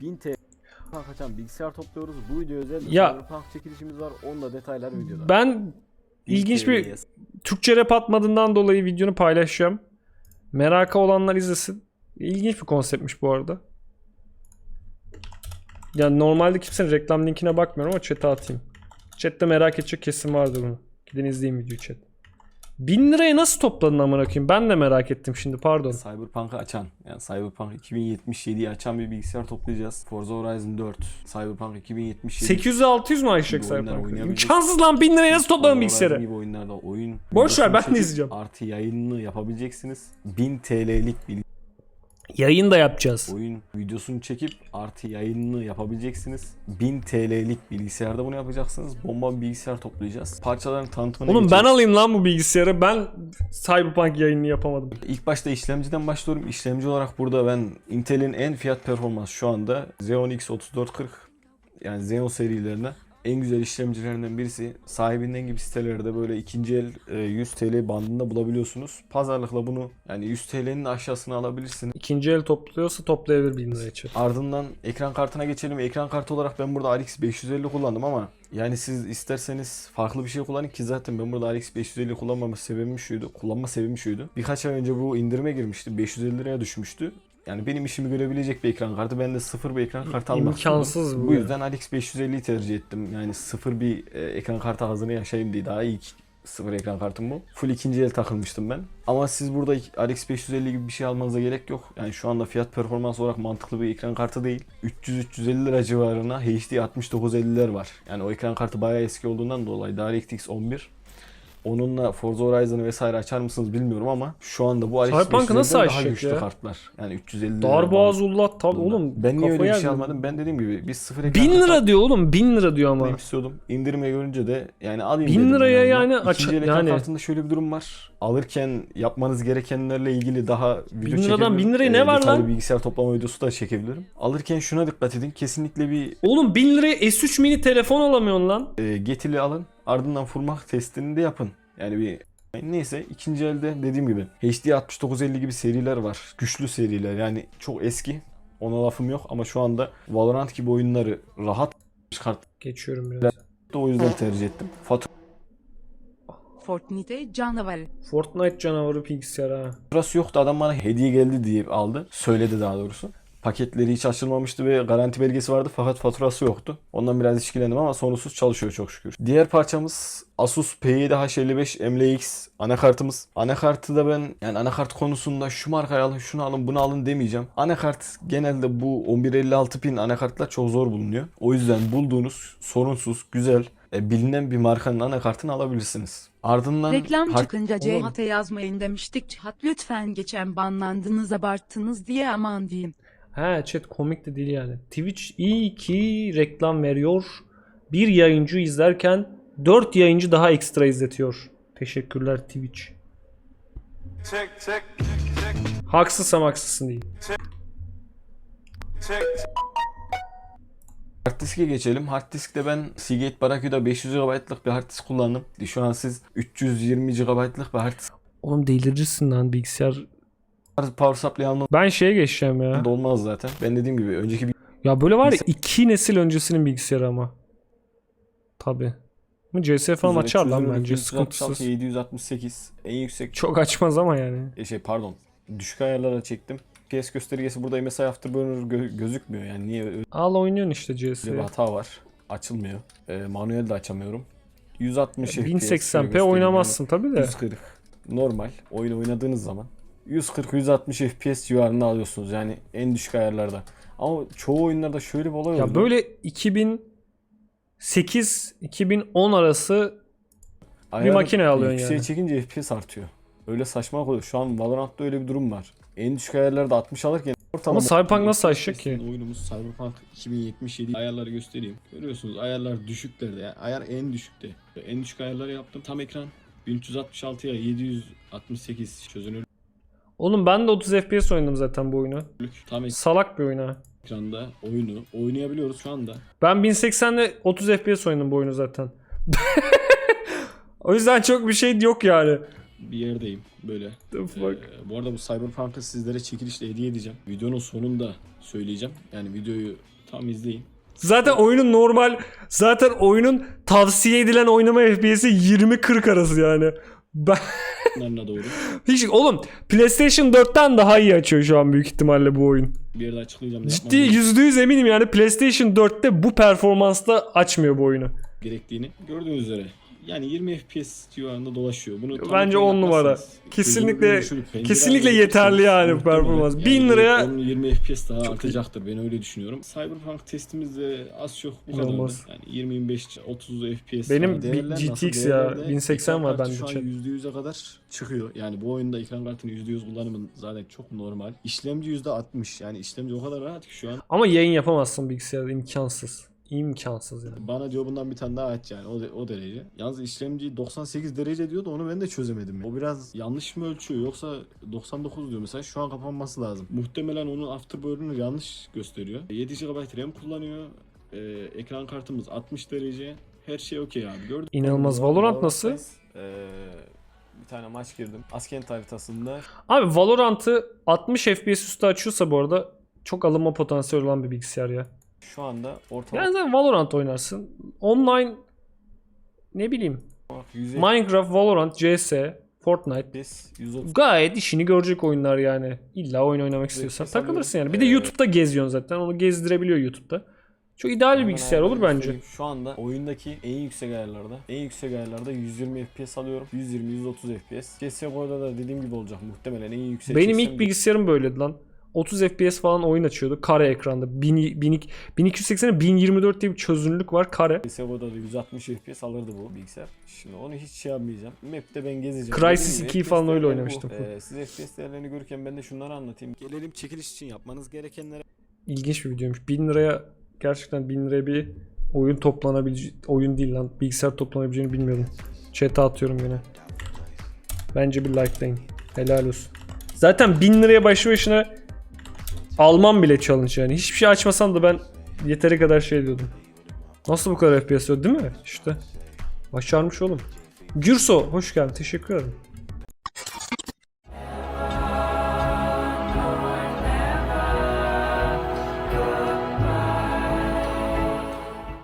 1000 TL kaçan bilgisayar topluyoruz. Bu video özel Ya- Cyberpunk çekilişimiz var. Onda detaylar videoda. Ben ilginç bir Türkçe rap atmadığından dolayı videonu paylaşacağım. Merakı olanlar izlesin. İlginç bir konseptmiş bu arada. Yani normalde kimsenin reklam linkine bakmıyorum ama chat'e atayım. Chat'te merak edecek kesim vardır bunu. Gidin izleyin videoyu chat. 1000 liraya nasıl topladın amına koyayım? Ben de merak ettim şimdi pardon. Cyberpunk'ı açan, yani Cyberpunk 2077'yi açan bir bilgisayar toplayacağız. Forza Horizon 4, Cyberpunk 2077. 800-600 mu Ayşek Bu oyunlar Cyberpunk? İmkansız lan 1000 liraya nasıl topladın bilgisayarı? Gibi oyunlarda oyun. Boş ver, ben de izleyeceğim. Artı yayınını yapabileceksiniz. 1000 TL'lik bir Yayın da yapacağız. oyun videosunu çekip artı yayınını yapabileceksiniz. 1000 TL'lik bilgisayarda bunu yapacaksınız. Bomba bir bilgisayar toplayacağız. Parçaların tanıtımına Oğlum ben alayım lan bu bilgisayarı. Ben Cyberpunk yayınını yapamadım. İlk başta işlemciden başlıyorum. İşlemci olarak burada ben Intel'in en fiyat performans şu anda Xeon X 3440 yani Xeon serilerinde en güzel işlemcilerinden birisi. Sahibinden gibi sitelerde böyle ikinci el e, 100 TL bandında bulabiliyorsunuz. Pazarlıkla bunu yani 100 TL'nin aşağısına alabilirsiniz. İkinci el topluyorsa toplayabilir 1000 liraya chat. Ardından ekran kartına geçelim. Ekran kartı olarak ben burada RX 550 kullandım ama yani siz isterseniz farklı bir şey kullanın ki zaten ben burada RX 550 kullanmama sebebim şuydu. Kullanma sebebim şuydu. Birkaç ay önce bu indirime girmişti. 550 liraya düşmüştü. Yani benim işimi görebilecek bir ekran kartı. Ben de sıfır bir ekran kartı almak İmkansız bu Bu yüzden RX 550'yi tercih ettim. Yani sıfır bir e, ekran kartı hazını yaşayayım diye daha iyi sıfır ekran kartım bu. Full ikinci el takılmıştım ben. Ama siz burada RX 550 gibi bir şey almanıza gerek yok. Yani şu anda fiyat performans olarak mantıklı bir ekran kartı değil. 300-350 lira civarına HD 6950'ler var. Yani o ekran kartı bayağı eski olduğundan dolayı DirectX 11. Onunla Forza Horizon'ı vesaire açar mısınız bilmiyorum ama şu anda bu RX Cyberpunk'ı nasıl 550'den daha açacak güçlü ya? kartlar. Yani 350 lira. Darboğaz ullat tabi oğlum. Ben niye öyle bir şey almadım? Ben dediğim gibi biz sıfır ekran 1000 kartı lira diyor oğlum 1000 lira diyor ama. istiyordum. İndirime görünce de yani alayım 1000 dedim liraya yani aç- İkinci ekran yani- kartında şöyle bir durum var. Alırken yapmanız gerekenlerle ilgili daha video 1000 liradan çekebilirim. 1000 liraya ne Ee, var lan? bilgisayar toplama videosu da çekebilirim. Alırken şuna dikkat edin. Kesinlikle bir Oğlum 1000 liraya S3 mini telefon alamıyorsun lan. e, getili alın. Ardından furmak testini de yapın. Yani bir Neyse ikinci elde dediğim gibi HD 6950 gibi seriler var. Güçlü seriler yani çok eski. Ona lafım yok ama şu anda Valorant gibi oyunları rahat çıkarttı. Geçiyorum biraz. O yüzden tercih ettim. Fortnite canavarı. Fortnite canavarı bilgisayar ha. Faturası yoktu adam bana hediye geldi diye aldı. Söyledi daha doğrusu. Paketleri hiç açılmamıştı ve garanti belgesi vardı fakat faturası yoktu. Ondan biraz işkilendim ama sorunsuz çalışıyor çok şükür. Diğer parçamız Asus P7H55 MLX anakartımız. Anakartı da ben yani anakart konusunda şu markayı alın şunu alın bunu alın demeyeceğim. Anakart genelde bu 1156 pin anakartlar çok zor bulunuyor. O yüzden bulduğunuz sorunsuz güzel e, bilinen bir markanın anakartını alabilirsiniz. Ardından Reklam çıkınca Cihat'a yazmayın demiştik. Cihat lütfen geçen banlandınız abarttınız diye aman diyeyim. He chat komik de değil yani. Twitch iyi ki reklam veriyor. Bir yayıncı izlerken 4 yayıncı daha ekstra izletiyor. Teşekkürler Twitch. Check, check, check, Haksızsam haksızsın değil. check. Hard diske geçelim. Hard diskte ben Seagate Barracuda 500 GB'lık bir hard disk kullandım. Şu an siz 320 GB'lık bir hard disk Oğlum delirirsin lan bilgisayar. Power supply almanız Ben şeye geçeceğim ya. olmaz zaten. Ben dediğim gibi önceki bir Ya böyle var ya iki nesil öncesinin bilgisayarı ama. Tabi. Ama CS falan açar lan bence sıkıntısız. 768 en yüksek Çok açmaz ama yani. e, şey pardon düşük ayarlara çektim. PS göstergesi burada MSI Afterburner gö- gözükmüyor yani niye öyle Al oynuyorsun işte bir hata var. Açılmıyor. E, manuel de açamıyorum. 160 FPS şöyle 1080p göstereyim oynamazsın tabi yani. de. 140 normal oyun oynadığınız zaman 140-160 FPS civarında alıyorsunuz yani en düşük ayarlarda. Ama çoğu oyunlarda şöyle bir olay Ya böyle 2008-2010 arası Ayarı makine alıyorsun yükseğe yani. çekince FPS artıyor. Öyle saçma oluyor. Şu an Valorant'ta öyle bir durum var. En düşük ayarlarda 60 alırken ortalama... Ama Cyberpunk nasıl açacak ki? Oyunumuz Cyberpunk 2077 ayarları göstereyim. Görüyorsunuz ayarlar düşüklerde. Yani ayar en düşükte. En düşük ayarları yaptım. Tam ekran 1366'ya 768 çözünürlük. Oğlum ben de 30 FPS oynadım zaten bu oyunu. Tam Salak bir oyun ha. ekranda oyunu oynayabiliyoruz şu anda. Ben 1080'de 30 FPS oynadım bu oyunu zaten. o yüzden çok bir şey yok yani. bir yerdeyim böyle. The fuck? Ee, bu arada bu Cyberpunk'ı sizlere çekilişle hediye edeceğim. Videonun sonunda söyleyeceğim. Yani videoyu tam izleyin. Zaten oyunun normal zaten oyunun tavsiye edilen oynama FPS'i 20-40 arası yani. Ben Bunlarına doğru hiç oğlum PlayStation 4'ten daha iyi açıyor şu an büyük ihtimalle bu oyun. bir yerde açıklayacağım. Ciddi yapmam %100 eminim yani PlayStation 4'te bu performansta açmıyor bu oyunu. gerektiğini. Gördüğünüz üzere. Yani 20 FPS civarında dolaşıyor. Bunu Bence ekran on numara. yapmazsanız, Kesinlikle- kesinlikle yeterli yani performans. yani 1000 liraya- Onun 20 FPS daha artacaktır. Ben öyle düşünüyorum. Cyberpunk testimizde de az çok bu kadar. Yani 20-25 30 FPS. Benim? GTX ya, Değerlerde 1080 ekran var bende Şu an chat. %100'e kadar çıkıyor. Yani bu oyunda ekran kartının %100 kullanımı zaten çok normal. İşlemci %60. Yani işlemci o kadar rahat ki şu an. Ama yayın yapamazsın bilgisayarda imkansız. İmkansız yani. Bana diyor bundan bir tane daha aç yani o, de- o derece. Yalnız işlemci 98 derece diyor da onu ben de çözemedim. O biraz yanlış mı ölçüyor yoksa 99 diyor mesela şu an kapanması lazım. Muhtemelen onun afterburn'u yanlış gösteriyor. 7 GB RAM kullanıyor. Ee, ekran kartımız 60 derece. Her şey okey abi gördün. İnanılmaz. Valorant nasıl? Ee, bir tane maç girdim. Askent haritasında Abi Valorant'ı 60 FPS üstü açıyorsa bu arada çok alınma potansiyeli olan bir bilgisayar ya. Şu anda ortalama Yani sen Valorant oynarsın. Online ne bileyim %100 Minecraft, Valorant, CS, Fortnite FPS 130 gayet işini görecek oyunlar yani. İlla oyun oynamak istiyorsan takılırsın yani. Bir de Ee, YouTube'da geziyorsun zaten. Onu gezdirebiliyor YouTube'da. Çok ideal bir bilgisayar olur bence. Şu anda oyundaki en yüksek ayarlarda, en yüksek ayarlarda 120 FPS alıyorum. 120-130 FPS. CSGO'da da dediğim gibi olacak muhtemelen en yüksek. Benim ilk bilgisayarım böyleydi lan. 30 FPS falan oyun açıyordu. Kare ekranda. 1000, 1000, 1280'e 1024 diye bir çözünürlük var. Kare. CSGO'da da 160 FPS alırdı bu bilgisayar. Şimdi onu hiç şey yapmayacağım. Map'te ben gezeceğim. Crysis Dediğim gibi 2'yi falan öyle oynamıştım. bu. Ee, siz FPS değerlerini görürken ben de şunları anlatayım. Gelelim çekiliş için yapmanız gerekenlere. İlginç bir videoymuş. 1000 liraya gerçekten 1000 liraya bir oyun toplanabileceği oyun değil lan. Bilgisayar toplanabileceğini bilmiyordum. Chat'e atıyorum yine. Bence bir likelayın. Helal olsun. Zaten 1000 liraya başlı başına almam bile challenge yani. Hiçbir şey açmasam da ben yeteri kadar şey diyordum. Nasıl bu kadar FPS değil mi? İşte. Başarmış oğlum. Gürso hoş geldin. Teşekkür ederim.